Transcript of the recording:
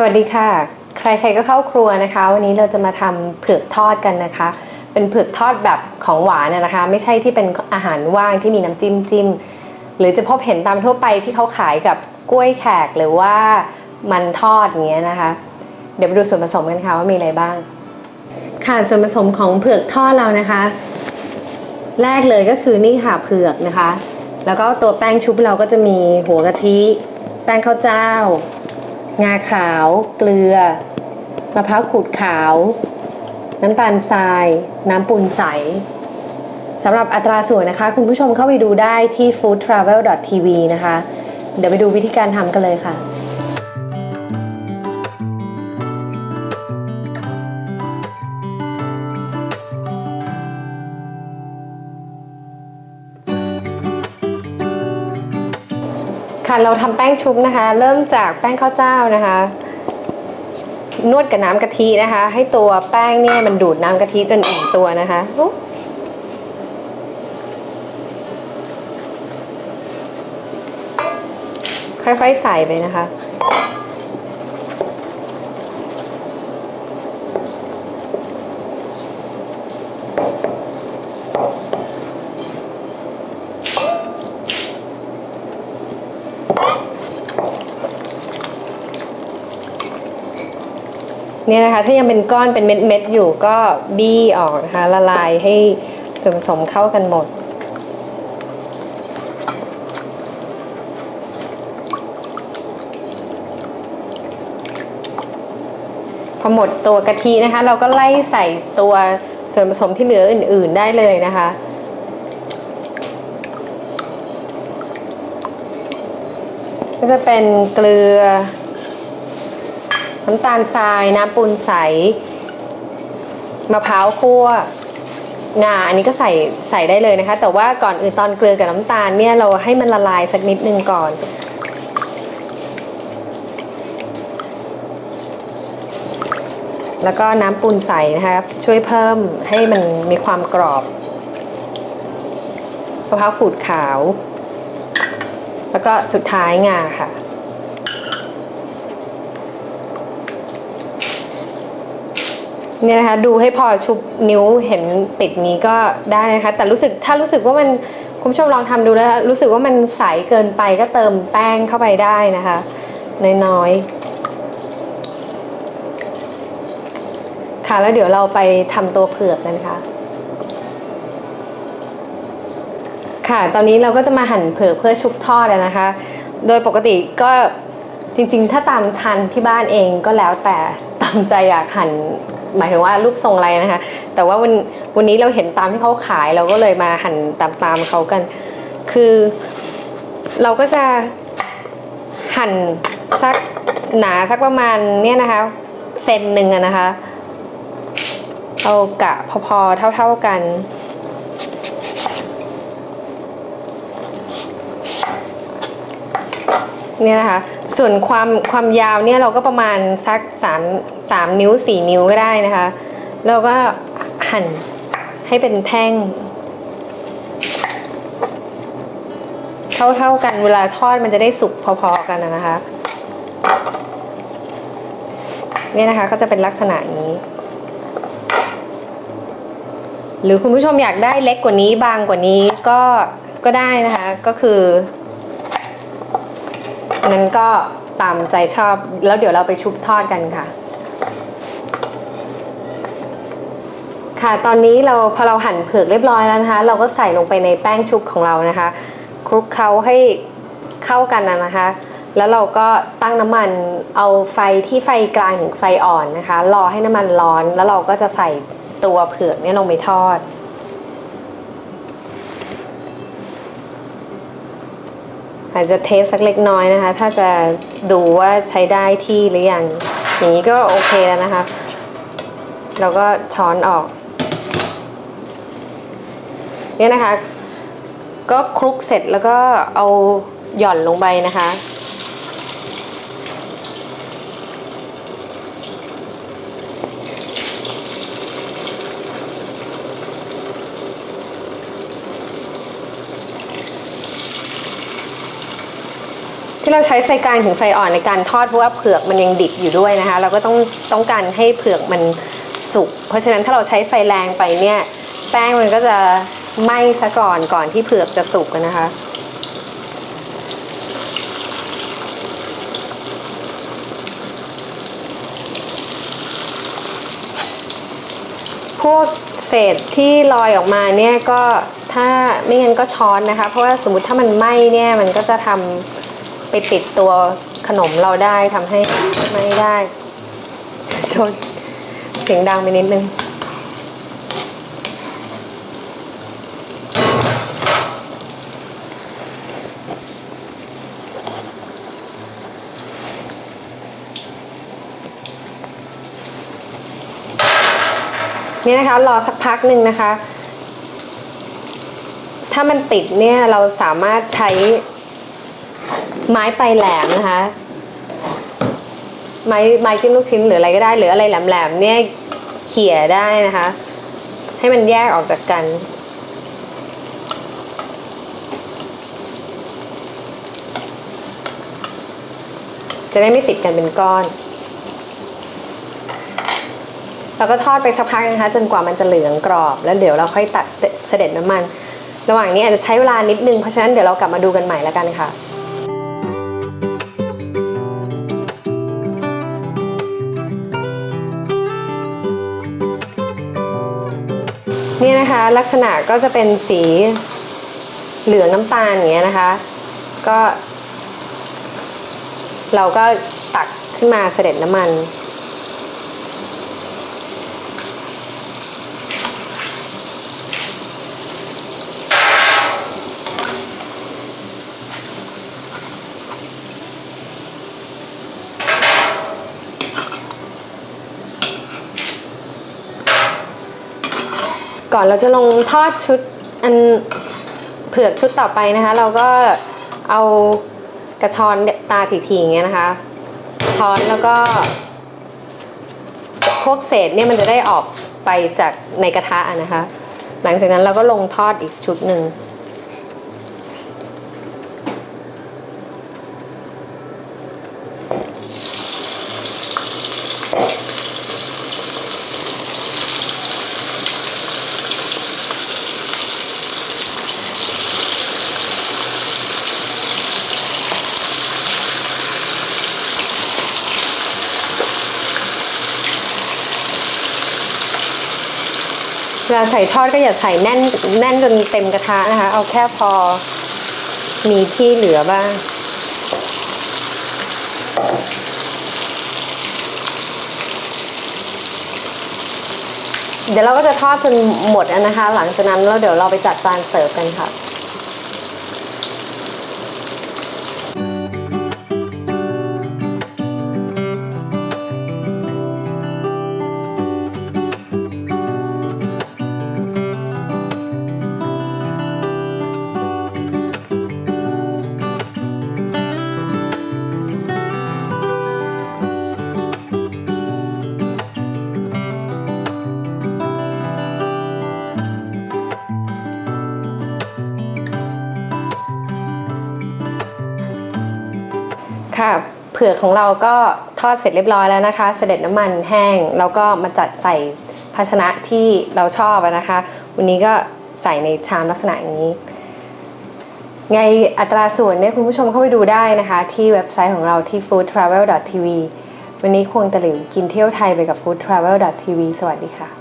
สวัสดีค่ะ ใครๆก็เข้าครัวนะคะ วันนี้เราจะมาทำเผือกทอดกันนะคะ เป็นเผือกทอดแบบของหวานนะนะคะ ไม่ใช่ที่เป็นอาหารว่างที่มีน้ำจิ้มจิ้มหรือจะพบเห็นตามทั่วไปที่เขาขายกับกล้วยแขกหรือว่ามันทอดอย่างเงี้ยนะคะ เดี๋ยวไปดูส่วนผสมกันค่ะว่ามีอะไรบ้าง ค่ะส่วนผสมของเผือกทอดเรานะคะ แรกเลยก็คือนี่ค่ะเผือกนะคะ แล้วก็ตัวแป้งชุบเราก็จะมีหัวกะทิ แป้งข้าวเจ้า งาขาว เกลือ มะพร้าวขูดขาว น้ำตาลทราย น้ำปูนใสสำหรับอัตราส่วนนะคะ คุณผู้ชมเข้าไปดูได้ที่ foodtravel.tv นะคะ เดี๋ยวไปดูวิธีการทำกันเลยค่ะ ค่ะเราทำแป้งชุบนะคะ เริ่มจากแป้งข้าวเจ้านะคะ นวดกับน้ำกะทินะคะ ให้ตัวแป้งเนี่ยมันดูดน้ำกะทิจนอิ่มตัวนะคะอุ๊บค่อยๆใส่ไปนะคะ เนี่ยนะคะถ้ายังเป็นก้อนเป็นเม็ดๆอยู่ก็บี้ออกนะคะละลายให้ส่วนผสมเข้ากันหมด พอหมดตัวกะทินะคะ เราก็ไล่ใส่ตัวส่วนผสมที่เหลืออื่น ๆได้เลยนะคะก็จะเป็นเกลือ น้ำตาลทราย น้ำปูนใส มะพร้าวคั่ว งา อันนี้ก็ใส่ใส่ได้เลยนะคะ แต่ว่าก่อนอื่นตอนเกลือกับน้ำตาลเนี่ยเราให้มันละลายสักนิดนึงก่อน แล้วก็น้ำปูนใสนะคะช่วยเพิ่มให้มันมีความกรอบมะพร้าวขูดขาว แล้วก็สุดท้ายงาค่ะ เนี่ยนะคะดูให้พอชุบนิ้วเห็นติดนี้ก็ได้นะคะ แต่รู้สึกถ้ารู้สึกว่ามันคุณผู้ชมลองทำดูแล้วรู้สึกว่ามันใสเกินไปก็เติมแป้งเข้าไปได้นะคะ น้อยๆค่ะแล้วเดี๋ยวเราไปทำตัวเผือกกันค่ะค่ะ ตอนนี้เราก็จะมาหั่นเผือกเพื่อชุบทอดนะคะ โดยปกติก็จริงๆ ถ้าตามทันที่บ้านเองก็แล้วแต่ตามใจอยากหั่น หมายถึงว่ารูปทรงอะไรนะคะ แต่ว่าวันวันนี้เราเห็นตามที่เขาขายเราก็เลยมาหั่นตามตามเขากัน คือ เราก็จะหั่นสักหนาสักประมาณเนี่ยนะคะเซนหนึ่งอะนะคะ เอากะพอๆเท่าๆกัน เนี่ยนะคะส่วนความความยาวเนี่ยเราก็ประมาณสัก3 3นิ้ว 4 นิ้วก็ได้นะคะแล้วก็หั่นให้เป็นแท่ง เท่าๆกันเวลาทอดมันจะได้สุกพอๆกันนะนะคะเนี่ยนะคะก็จะเป็นลักษณะนี้ หรือคุณผู้ชมอยากได้เล็กกว่านี้บางกว่านี้ก็ก็ได้นะคะก็คือ นั้นก็ตามใจชอบแล้วเดี๋ยวเราไปชุบทอดกันค่ะ ค่ะตอนนี้เราพอเราหั่นเผือกเรียบร้อยแล้วนะคะ เราก็ใส่ลงไปในแป้งชุบของเรานะคะคลุกเคล้าให้เข้ากันนะนะคะ แล้วเราก็ตั้งน้ำมันเอาไฟที่ไฟกลางถึงไฟอ่อนนะคะ รอให้น้ำมันร้อนแล้วเราก็จะใส่ตัวเผือกเนี่ยลงไปทอด อาจจะเทสสักเล็กน้อยนะคะ ถ้าจะดูว่าใช้ได้ที่หรือยัง อย่างนี้ก็โอเคแล้วนะคะ เราก็ช้อนออก เนี่ยนะคะ ก็คลุกเสร็จแล้วก็เอาหย่อนลงไปนะคะ ที่เราใช้ไฟกลางถึงไฟอ่อนในการทอดเพราะว่าเผือกมันยังดิบอยู่ด้วยนะคะ เราก็ต้องต้องการให้เผือกมันสุก เพราะฉะนั้นถ้าเราใช้ไฟแรงไปเนี่ยแป้งมันก็จะไหม้ซะก่อนก่อนที่เผือกจะสุกนะคะพวกเศษที่ลอยออกมาเนี่ยก็ถ้าไม่งั้นก็ช้อนนะคะ เพราะว่าสมมติถ้ามันไหม้เนี่ยมันก็จะทำ ไปติดตัวขนมเราได้ทำให้ไม้ได้โทษเสียงดังไปนิดนึง นี่นะคะ รอสักพักหนึ่งนะคะ ถ้ามันติดเนี่ยเราสามารถใช้ ไม้ปลายแหลมนะคะ ไม้ไม้จิ้มลูกชิ้นหรืออะไรก็ได้หรืออะไรแหลมๆเนี่ยเขี่ยได้นะคะ ให้มันแยกออกจากกันจะได้ไม่ติดกันเป็นก้อนเราก็ทอดไปสักพักนะคะ จนกว่ามันจะเหลืองกรอบ แล้วเดี๋ยวเราค่อยตัดเสด็จน้ำมัน ระหว่างนี้อาจจะใช้เวลานิดนึง เพราะฉะนั้นเดี๋ยวเรากลับมาดูกันใหม่แล้วกันค่ะ นี่นะคะลักษณะก็จะเป็นสีเหลืองน้ำตาลอย่างเงี้ยนะคะ ก็ เราก็ตักขึ้นมาเสด็จน้ำมัน ก่อนเราจะลงทอดชุดอันเผือกชุดต่อไปนะคะ เราก็เอากระชอนตาถี่ๆอย่างเงี้ยนะคะ ช้อนแล้วก็ พวกเศษเนี่ยมันจะได้ออกไปจากในกระทะอะนะคะ หลังจากนั้นเราก็ลงทอดอีกชุดหนึ่ง เวลาใส่ทอดก็อย่าใส่แน่นแน่นจนเต็มกระทะนะคะ เอาแค่พอมีที่เหลือบ้าง เดี๋ยวเราก็จะทอดจนหมดนะคะ หลังจากนั้นแล้วเดี๋ยวเราไปจัดจานเสิร์ฟกันค่ะ ค่ะเผือกของเราก็ทอดเสร็จเรียบร้อยแล้วนะคะ เสด็จน้ำมันแห้งแล้วก็มาจัดใส่ภาชนะที่เราชอบนะคะ วันนี้ก็ใส่ในชามลักษณะอย่างนี้ ไงอัตราส่วนเนี่ยคุณผู้ชมเข้าไปดูได้นะคะ ที่เว็บไซต์ของเราที่ foodtravel.tv วันนี้ควงตะหลิวกินเที่ยวไทยไปกับ foodtravel.tv สวัสดีค่ะ